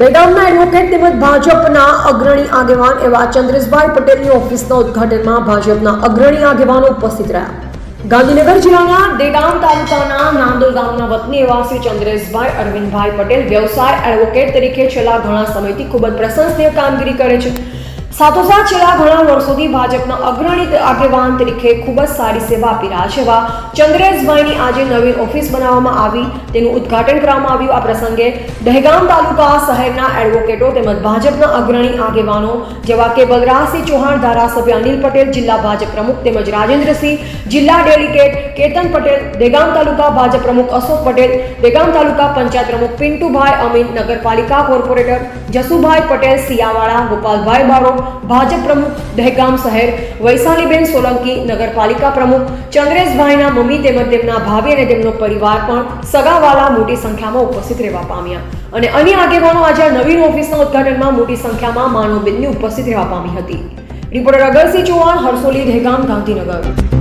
બેગામના advocate તેમજ ભાજપના અગ્રણી આગેવાન એવા ચંદ્રેશભાઈ પટેલની ઓફિસના ઉદ્ઘાટનમાં ભાજપના અગ્રણી આગેવાનો ઉપસ્થિત રહ્યા. ગાંધીનગર જિલ્લાના દેગામ તાલુકાના નાંદોલ ગામના વતની એવા શ્રી ચંદ્રેશભાઈ અરવિંદભાઈ પટેલ વ્યવસાય એડવોકેટ તરીકે છેલ્લા ઘણા સમયથી ખૂબ જ પ્રશંસનીય કામગીરી કરે છે. સાથોસાથ છેલ્લા ઘણા વર્ષોથી ભાજપના અગ્રણી આગેવાન તરીકે ખૂબ જ સારી સેવા આપી રહ્યા છે. એવા ચંદ્રેશભાઈની આજે નવીન ઓફિસ બનાવવામાં આવી. તેનું ઉદ્ઘાટન કરવામાં આવ્યું. આ પ્રસંગે દહેગામ તાલુકા શહેરના એડવોકેટો તેમજ ભાજપના અગ્રણી આગેવાનો જેવા કે બલરાજસિંહ ચૌહાણ, ધારાસભ્ય અનિલ પટેલ, જિલ્લા ભાજપ પ્રમુખ તેમજ રાજેન્દ્રસિંહ, જિલ્લા ડેલિગેટ કેતન પટેલ દેગામ તાલુકા ભાજપ પ્રમુખ અશોક પટેલ દેગામ તાલુકા પંચાયત પ્રમુખ પિન્ટુભાઈ અમીન, નગરપાલિકા કોર્પોરેટર જસુભાઈ પટેલ સિયાવાળા ગોપાલભાઈ ભાજપ પ્રમુખ દહેગામ શહેર વૈશાલીબેન સોલંકી નગરપાલિકા પ્રમુખ ચંદ્રેશભાઈના મમ્મી તેમજ તેમના ભાભી અને તેમનો પરિવાર પણ સગાવાલા મોટી સંખ્યામાં ઉપસ્થિત રહેવા પામ્યા. અને અન્ય આગેવાનો આજે નવીન ઓફિસના ઉદઘાટનમાં મોટી સંખ્યામાં માનવબેનની ઉપસ્થિત રહેવા પામી હતી. રિપોર્ટર અગરસિંહ ચૌહાણ, હરસોલી દહેગામ, ગાંધીનગર.